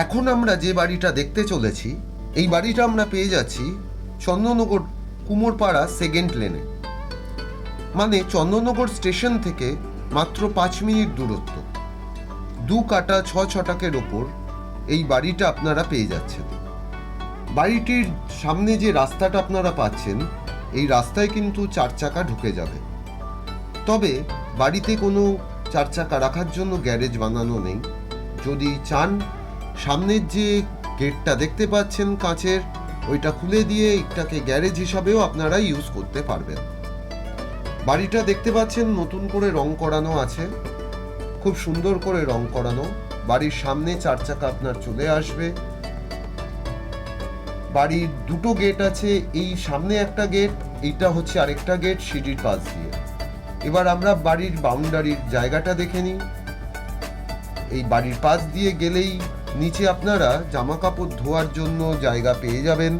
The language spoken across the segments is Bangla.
এখন আমরা যে বাড়িটা দেখতে চলেছি, এই বাড়িটা আমরা পেয়ে যাচ্ছি চন্দননগর কুমোরপাড়া সেকেন্ড লেনে মানে চন্দননগর স্টেশন থেকে মাত্র পাঁচ মিনিট দূরত্ব। দু কাটা, ছ ছটাকের ওপর এই বাড়িটা আপনারা পেয়ে যাচ্ছেন। বাড়িটির সামনে যে রাস্তাটা আপনারা পাচ্ছেন, এই রাস্তায় কিন্তু চার চাকা ঢুকে যাবে। তবে বাড়িতে কোনো চার চাকা রাখার জন্য গ্যারেজ বানানো নেই। যদি চান সামনের যে গেটটা দেখতে পাচ্ছেন কাঁচের, ওইটা খুলে দিয়ে এটাকে গ্যারেজ হিসাবেও আপনারা ইউজ করতে পারবেন। বাড়িটা দেখতে পাচ্ছেন নতুন করে রং করানো আছে। খুব সুন্দর করে রং করানো। বাড়ির সামনে চার চাকা আপনার চলে আসবে। বাড়ির দুটো গেট আছে, এই সামনে একটা গেট, এইটা হচ্ছে আরেকটা গেট সিঁড়ির পাশ দিয়ে। এবার আমরা বাড়ির বাউন্ডারির জায়গাটা দেখে নিই। এই বাড়ির পাশ দিয়ে গেলেই নিচে আপনারা জামা কাপড় ধোয়ার জন্য জায়গা পেয়ে যাবেন।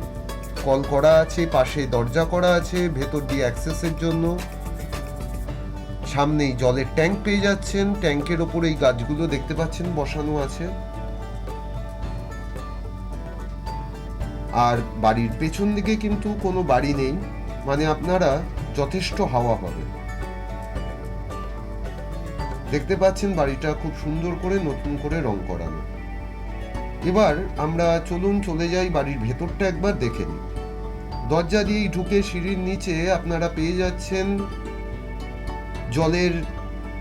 কল করা আছে, পাশে দরজা করা আছে, ভেতর দিয়ে অ্যাক্সেসের জন্য। সামনেই জলের ট্যাঙ্ক পেয়ে যাচ্ছেন। ট্যাঙ্কের ওপরে এই গাছগুলো দেখতে পাচ্ছেন, বসানো আছে। আর বাড়ির পেছন দিকে কিন্তু কোনো বাড়ি নেই মানে আপনারা যথেষ্ট হাওয়া পাবেন। দেখতে পাচ্ছেন বাড়িটা খুব সুন্দর করে নতুন করে রং করানো। এবার আমরা চলুন চলে যাই বাড়ির ভেতরটা একবার দেখে নিই। দরজা দিয়েই ঢুকে সিঁড়ির নিচে আপনারা পেয়ে যাচ্ছেন জলের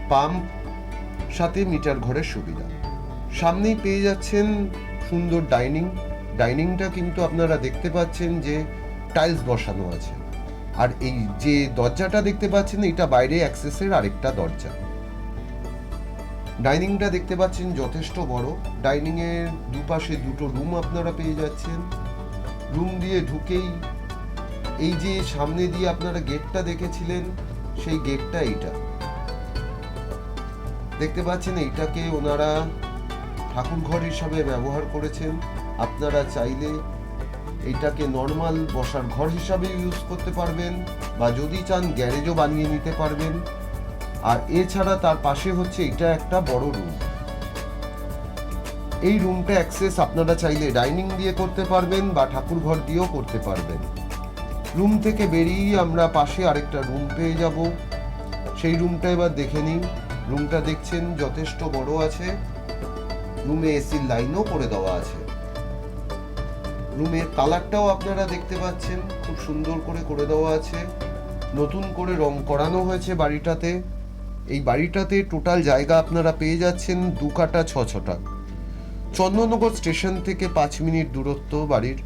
পাম্প, সাথে মিটার ঘরের সুবিধা। সামনেই পেয়ে যাচ্ছেন সুন্দর ডাইনিং। ডাইনিংটা কিন্তু আপনারা দেখতে পাচ্ছেন যে টাইলস বসানো আছে। আর এই যে দরজাটা দেখতে পাচ্ছেন, এটা বাইরে অ্যাক্সেসের আরেকটা দরজা। ডাইনিংটা দেখতে পাচ্ছেন যথেষ্ট বড়। ডাইনিং এর দুপাশে দুটো রুম আপনারা পেয়ে যাচ্ছেন। রুম দিয়ে ঢুকেই এই যে সামনে দিয়ে আপনারা গেটটা দেখেছিলেন, সেই গেটটা এইটা। দেখতে পাচ্ছেন এইটাকে ওনারা ঠাকুর ঘর হিসাবে ব্যবহার করেছেন। আপনারা চাইলে এইটাকে নর্মাল বসার ঘর হিসাবে ইউজ করতে পারবেন বা যদি চান গ্যারেজও বানিয়ে নিতে পারবেন। আর এছাড়া তার পাশে হচ্ছে এটা একটা বড় রুম এই রুমটা অ্যাক্সেস আপনারা চাইলে ডাইনিং দিয়ে করতে পারবেন বা ঠাকুর ঘর দিয়েও করতে পারবেন। রুম থেকে বেরিয়ে আমরা পাশে আরেকটা রুম পেয়ে যাব। সেই রুমটা এবার দেখে নিই রুমটা দেখছেন যথেষ্ট বড় আছে। রুমে এসির লাইনও করে দেওয়া আছে। রুমের কালারটাও আপনারা দেখতে পাচ্ছেন। খুব সুন্দর করে করে দেওয়া আছে। নতুন করে রং করানো হয়েছে বাড়িটাতে। এই বাড়িটাতে টোটাল জায়গা আপনারা পেয়ে যাচ্ছেন দু কাটা ছ ছটা। চন্দননগর স্টেশন থেকে পাঁচ মিনিট দূরত্ব বাড়ির।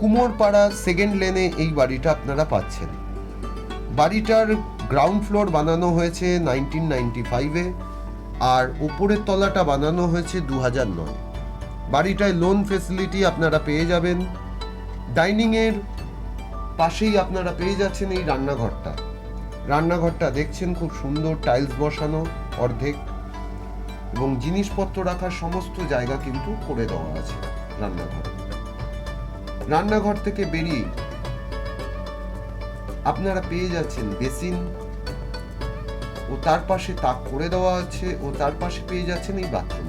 কুমোরপাড়া সেকেন্ড লেনে এই বাড়িটা আপনারা পাচ্ছেন। বাড়িটার গ্রাউন্ড ফ্লোর বানানো হয়েছে নাইনটিন নাইনটি ফাইভে আর ওপরের তলাটা বানানো হয়েছে দু হাজার নয়। বাড়িটায় লোন ফেসিলিটি আপনারা পেয়ে যাবেন। ডাইনিংয়ের পাশেই আপনারা পেয়ে যাচ্ছেন এই রান্নাঘরটা। রান্নাঘরটা দেখছেন খুব সুন্দর টাইলস বসানো অর্ধেক, এবং জিনিসপত্র রাখার সমস্ত জায়গা কিন্তু করে দেওয়া আছে রান্নাঘর। রান্নাঘর থেকে বেরিয়ে আপনারা পেয়ে যাচ্ছেন বেসিন, ও তার পাশে তাক করে দেওয়া আছে, ও তার পাশে পেয়ে যাচ্ছেন এই বাথরুম।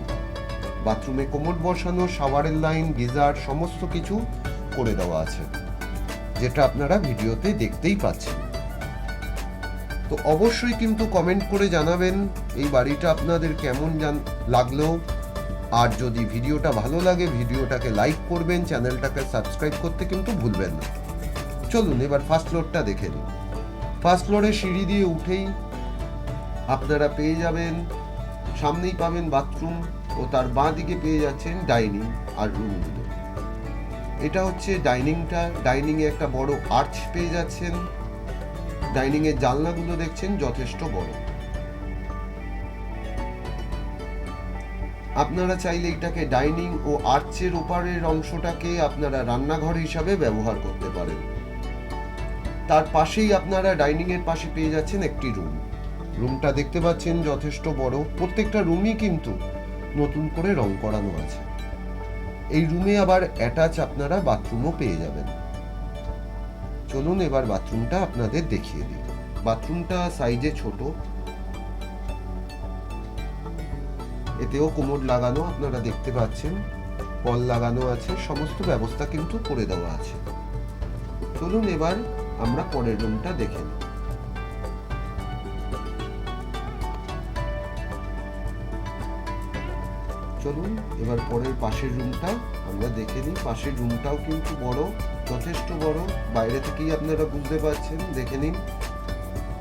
বাথরুমে কোমর বসানো, শাওয়ারের লাইন, গিজার, সমস্ত কিছু করে দেওয়া আছে, যেটা আপনারা ভিডিওতে দেখতেই পাচ্ছেন। তো অবশ্যই কিন্তু কমেন্ট করে জানাবেন এই বাড়িটা আপনাদের কেমন জান লাগল। আর যদি ভিডিওটা ভালো লাগে, ভিডিওটাকে লাইক করবেন, চ্যানেলটাকে সাবস্ক্রাইব করতে কিন্তু ভুলবেন না। চলুন, এবার ফার্স্ট ফ্লোরটা দেখে নিন ফার্স্ট ফ্লোরে সিঁড়ি দিয়ে উঠেই আপনারা পেয়ে যাবেন, সামনেই পাবেন বাথরুম ও তার বাঁ দিকে পেয়ে যাচ্ছেন ডাইনিং আর রুমগুলো এটা হচ্ছে ডাইনিংটা ডাইনিংয়ে একটা বড় আর্চ পেয়ে যাচ্ছেন। ডাইনিং এর জানলাগুলো দেখছেন যথেষ্ট বড়। আপনারা চাইলে এটাকে ডাইনিং ও আর্চের ওপারের অংশটাকে আপনারা রান্নাঘর হিসাবে ব্যবহার করতে পারেন। তার পাশেই আপনারা ডাইনিং এর পাশে পেয়ে যাচ্ছেন একটি রুম। রুমটা দেখতে পাচ্ছেন যথেষ্ট বড়। প্রত্যেকটা রুমই কিন্তু নতুন করে রং করানো আছে। এই রুমে আবার অ্যাটাচ আপনারা বাথরুমও পেয়ে যাবেন। চলুন এবার বাথরুমটা আপনাদের দেখিয়ে দিই। বাথরুমটা সাইজে ছোট। এতেও কোমর লাগানো আপনারা দেখতে পাচ্ছেন। কল লাগানো আছে। সমস্ত ব্যবস্থা কিন্তু করে দেওয়া আছে। চলুন এবার আমরা পরের রুমটা দেখে নিই। চলুন, এবার পরের পাশের রুমটা আমরা দেখে নিই। পাশের রুমটাও কিন্তু বড়, যথেষ্ট বড়। বাইরে থেকেই আপনারা বুঝতে পারছেন, দেখে নিন,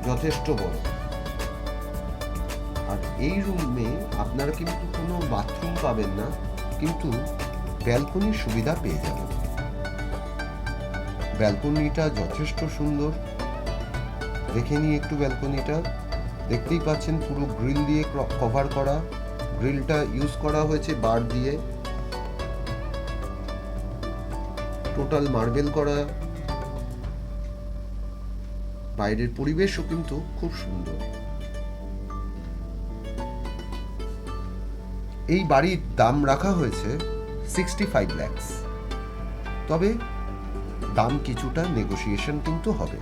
যথেষ্ট বড়। আর এই রুমে আপনারা কিন্তু কোনো বাথরুম পাবেন না, কিন্তু ব্যালকনির সুবিধা পেয়ে যাবেন। ব্যালকনিটা যথেষ্ট সুন্দর। দেখে নিই একটু ব্যালকনিটা দেখতেই পাচ্ছেন পুরো গ্রিল দিয়ে কভার করা। গ্রিলটা ইউজ করা হয়েছে বার দিয়ে। টোটাল মার্বেল করা। বাইরের পরিবেশও কিন্তু খুব সুন্দর। এই বাড়ির দাম রাখা হয়েছে সিক্সটি ফাইভ ল্যাক্স তবে দাম কিছুটা নেগোসিয়েশন কিন্তু হবে।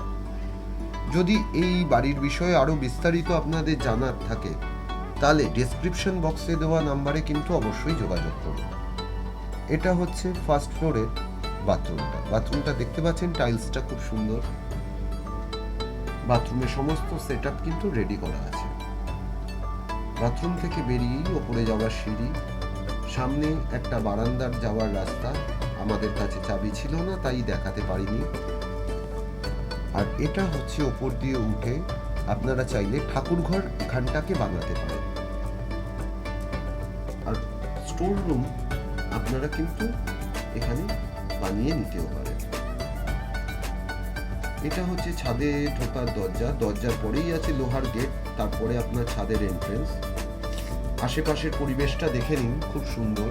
যদি এই বাড়ির বিষয়ে আরও বিস্তারিত আপনাদের জানার থাকে তাহলে ডেসক্রিপশন বক্সে দেওয়া নাম্বারে কিন্তু অবশ্যই যোগাযোগ করুন। এটা হচ্ছে ফার্স্ট ফ্লোরের বাথরুমটা বাথরুমটা দেখতে পাচ্ছেন টাইলসটা খুব সুন্দর। বাথরুমের সমস্ত সেট কিন্তু রেডি করা আছে। বাথরুম থেকে বেরিয়েই ওপরে যাওয়ার সিঁড়ি, সামনে একটা বারান্দার যাওয়ার রাস্তা আমাদের কাছে চাবি ছিল না, তাই দেখাতে পারিনি। আর এটা হচ্ছে ওপর দিয়ে উঠে আপনারা চাইলে ঠাকুরঘর এখানটাকে বানাতে পারেন। আর স্টোর রুম আপনারা কিন্তু এখানে বানিয়ে নিতেও পারেন। এটা হচ্ছে ছাদে ঢোকার দরজা। দরজার পরেই আছে লোহার গেট, তারপরে আপনার ছাদের এন্ট্রেন্স আশেপাশের পরিবেশটা দেখে নিন, খুব সুন্দর।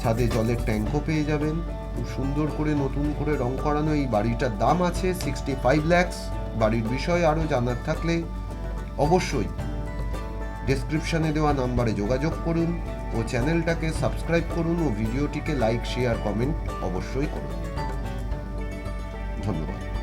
ছাদে জলের ট্যাঙ্কও পেয়ে যাবেন। খুব সুন্দর করে নতুন করে রং করানো এই বাড়িটার দাম আছে সিক্সটি ফাইভ ল্যাক্স বাড়ির বিষয়ে আরও জানার থাকলে অবশ্যই ডেসক্রিপশানে দেওয়া নাম্বারে যোগাযোগ করুন ও চ্যানেলটাকে সাবস্ক্রাইব করুন ও ভিডিওটিকে লাইক শেয়ার কমেন্ট অবশ্যই করুন। ধন্যবাদ।